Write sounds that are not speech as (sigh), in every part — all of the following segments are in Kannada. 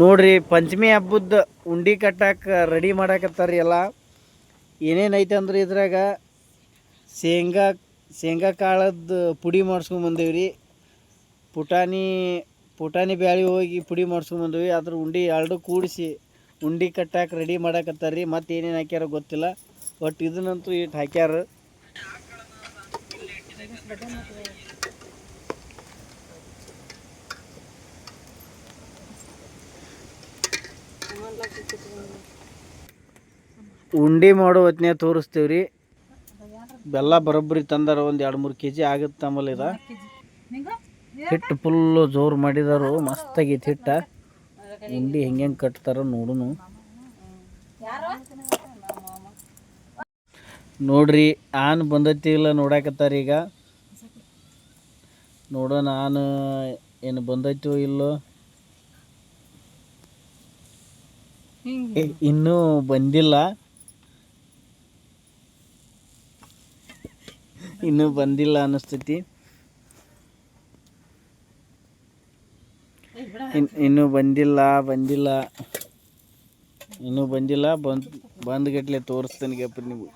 ನೋಡ್ರಿ, ಪಂಚಮಿ ಹಬ್ಬದ ಉಂಡಿ ಕಟ್ಟಾಕ ರೆಡಿ ಮಾಡಾಕತ್ತಾರ ಎಲ್ಲ. ಏನೇನು ಐತೆ ಅಂದ್ರೆ ಇದ್ರಾಗ? ಶೇಂಗಾ ಶೇಂಗಾ ಕಾಳದ ಪುಡಿ ಮಾಡಿಸ್ಕೊಂಬಂದೇವಿ ರೀ ಪುಟಾಣಿ ಪುಟಾಣಿ ಬ್ಯಾಳಿ ಹೋಗಿ ಪುಡಿ ಮಾಡ್ಸ್ಕೊಂಡ್ ಬಂದೇವಿ ಅದ್ರ ಉಂಡಿ ಎರಡು ಕೂಡಿಸಿ ಉಂಡಿ ಕಟ್ಟಾಕ ರೆಡಿ ಮಾಡಾಕತ್ತಾರ ರೀ ಮತ್ತೆ ಏನೇನು ಹಾಕ್ಯಾರ ಗೊತ್ತಿಲ್ಲ. ಒಟ್ಟು ಇದನ್ನಂತೂ ಇಟ್ಟು ಹಾಕ್ಯಾರ. ಉಂಡಿ ಮಾಡೋ ಹೊತ್ನ್ಯಾಗ ತೋರಿಸ್ತೀವಿ ರೀ ಬೆಲ್ಲ ಬರೋಬ್ಬರಿ ತಂದಾರ ಒಂದು ಎರಡು ಮೂರು ಕೆ ಜಿ ಆಗುತ್ತೆ ಆಮೇಲೆ ಇದು. ಹಿಟ್ಟು ಫುಲ್ಲು ಜೋರು ಮಾಡಿದಾರು ಮಸ್ತಾಗೈತಿ ಹಿಟ್ಟ. ಉಂಡಿ ಹೆಂಗೆ ಹೆಂಗೆ ಕಟ್ತಾರ ನೋಡುನು. ನೋಡ್ರಿ, ಆನ್ ಬಂದೈತಿ ಇಲ್ಲ ನೋಡಾಕತ್ತಾರ ಈಗ. ನೋಡೋಣ ಆನ್ ಏನು ಬಂದೈತೋ ಇಲ್ಲೋ. ಇನ್ನೂ ಬಂದಿಲ್ಲ. ಇನ್ನೂ ಬಂದಿಲ್ಲ ಅನ್ನಿಸ್ತೈತಿ ಇನ್- ಇನ್ನೂ ಬಂದಿಲ್ಲ ಬಂದಿಲ್ಲ. ಇನ್ನೂ ಬಂದಿಲ್ಲ ಬಂದ್ ಬಂದ್ ಗಟ್ಲೆ ತೋರಿಸ್ತೇನೆ ಗಪ್ಪ ನೀವು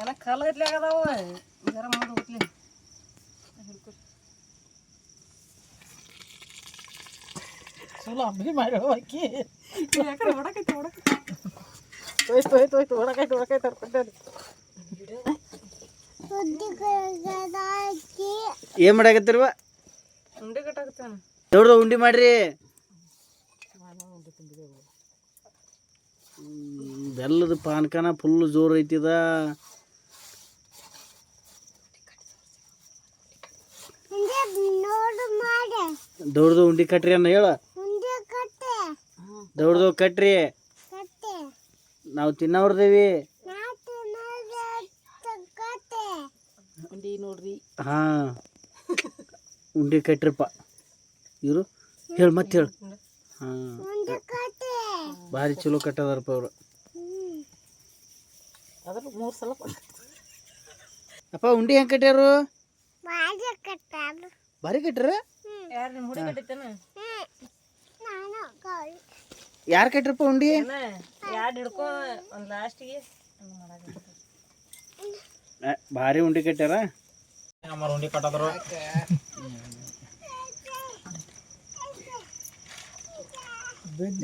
ಎಲ್ಲ ಕಲ್ಗತ್ಲೆ ಆಗದಾವ ಜರ ಮುಂದೆ ಹೋಗ್ಲಿ ಚಲೋ ಅಂಬಿ ಮಾಡಿ ಅಕ್ಕಿ ಹೊಡಕೈತಿ ಹೊಡಕೈತಿ ಹೋಯ್ತು ಹೋಯ್ತು ಹೋಯ್ತು ಒಳಗಾಯ್ತು ಒಳಗಾಯ್ತು ಹರ್ಕೊಂಡೇನಿ ಏನ್ ಮಾಡಾಕತ್ತಿರುವ? ಉಂಡೆ ಕಟ್ಟಾಕತ್ತಾನ ದೊಡ್ಡದು ಉಂಡಿ ಮಾಡ್ರಿ. ಬೆಲ್ಲದ ಪಾನಕನ ಫುಲ್ ಜೋರ್ ಐತಿದ. ದೊಡ್ಡದು ಉಂಡಿ ಕಟ್ರಿ ಅನ್ನ ಹೇಳ. ದೊಡ್ಡದು ಕಟ್ರಿ. ನಾವು ತಿನ್ನವ್ರದೇವಿ ಉಂಡಿ ನೋಡ್ರಿ. ಹಾ. ಉಂಡಿ ಕಟ್ರಿಪ್ಪ ಇವರು ಹೇಳು ಮತ್ತೆ ಹೇಳು. ಹಾ. ಭಾರಿ ಚಲೋ ಕಟ್ಟದಾರಪ್ಪ ಅವರು. ಅದ್ರ ಮೂರು ಸಲ ಅಪ್ಪ ಉಂಡಿ ಹೆಂಗೆ ಕಟ್ಟ್ಯಾರು ಭಾರಿ ಕಟ್ಟ್ರ? ಯಾರು ಕಟ್ರಪ್ಪ ಉಂಡಿ? ಎರಡು ಹಿಡ್ಕೊ ಒಂದು ಲಾಸ್ಟಿಗೆ ಮಾಡಾಕ ಆ, ಭಾರಿ ಉಂಡಿ ಕಟ್ಯಾರ ಉಂಡಿ ಕಟ್ಟದ್ರು.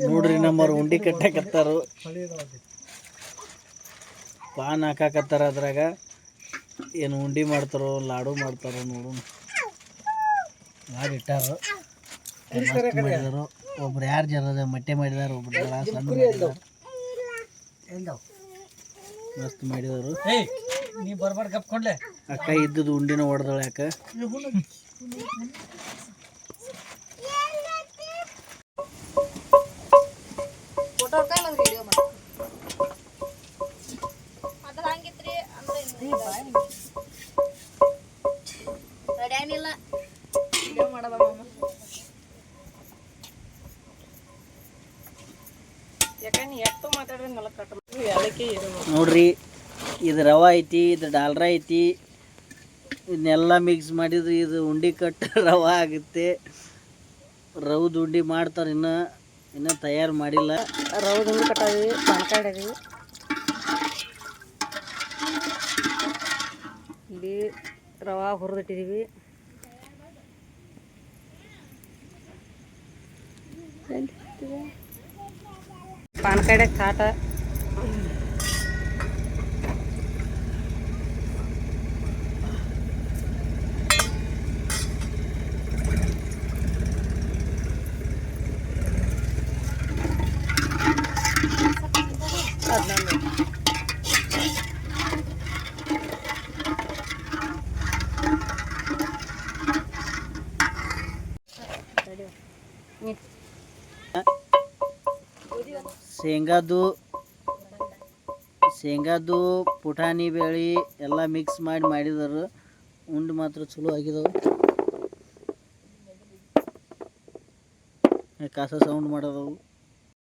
ನೋಡ್ರಿ ನಮ್ಮ ಉಂಡಿ ಕಟ್ಟಾಕತ್ತಾರು ಪಾನ್ ಹಾಕಾಕತ್ತಾರ ಅದ್ರಾಗ. ಏನು ಉಂಡಿ ಮಾಡ್ತಾರೋ ಲಾಡು ಮಾಡ್ತಾರೋ ನೋಡು ಮಾಡಿ ಇಟ್ಟಾರು? ಮಾಡಿದಾರು ಒಬ್ರು ಯಾರು ಜನ ಮೊಟ್ಟೆ ಮಾಡಿದಾರ ಒಬ್ರು ಸಣ್ಣ ಮಾಡಿದಾರ ಮಸ್ತ್ ಮಾಡಿದವರು. ಏಯ್ ನೀ ಬರ್ಬಾರ್ದು ಕಪ್ಕೊಂಡ್ಲೆ ಅಕ್ಕ ಇದ್ದದ್ದು ಉಂಡಿನ ಹೊಡೆದಳ ಯಾಕ ಯಾಕಂದ್ರೆ ವಿಡಿಯೋ ಮಾತಾಡ್ರಿ ನೋಡ್ರಿ ಇದು ರವೆ ಐತಿ ಇದು ಡಾಲ್ರ ಐತಿ ಇದನ್ನೆಲ್ಲ ಮಿಕ್ಸ್ ಮಾಡಿದ್ರೆ ಇದು ಉಂಡಿ ಕಟ್ಟ (laughs) ರವ ಆಗುತ್ತೆ. ರವ್ದು ಉಂಡಿ ಮಾಡ್ತಾರೆ ಇನ್ನು ಇನ್ನೂ ತಯಾರು ಮಾಡಿಲ್ಲ. ರವದ ಉಂಡಿ ಕಟ್ಟಾವಿ ಮಾತಾಡಿದ್ವಿ ಇಲ್ಲಿ ರವಾ ಹುರಿದಿಟ್ಟಿದ್ದೀವಿ Pancake panekade kata. Nih. ಶೇಂಗಾದು ಶೇಂಗಾದು ಪುಟಾಣಿ ಬೇಳೆ ಎಲ್ಲ ಮಿಕ್ಸ್ ಮಾಡಿ ಮಾಡಿದರು ಉಂಡು ಮಾತ್ರ ಚಲೋ ಆಗಿದವು. ಕಾಸ ಸೌಂಡ್ ಮಾಡೋದವು.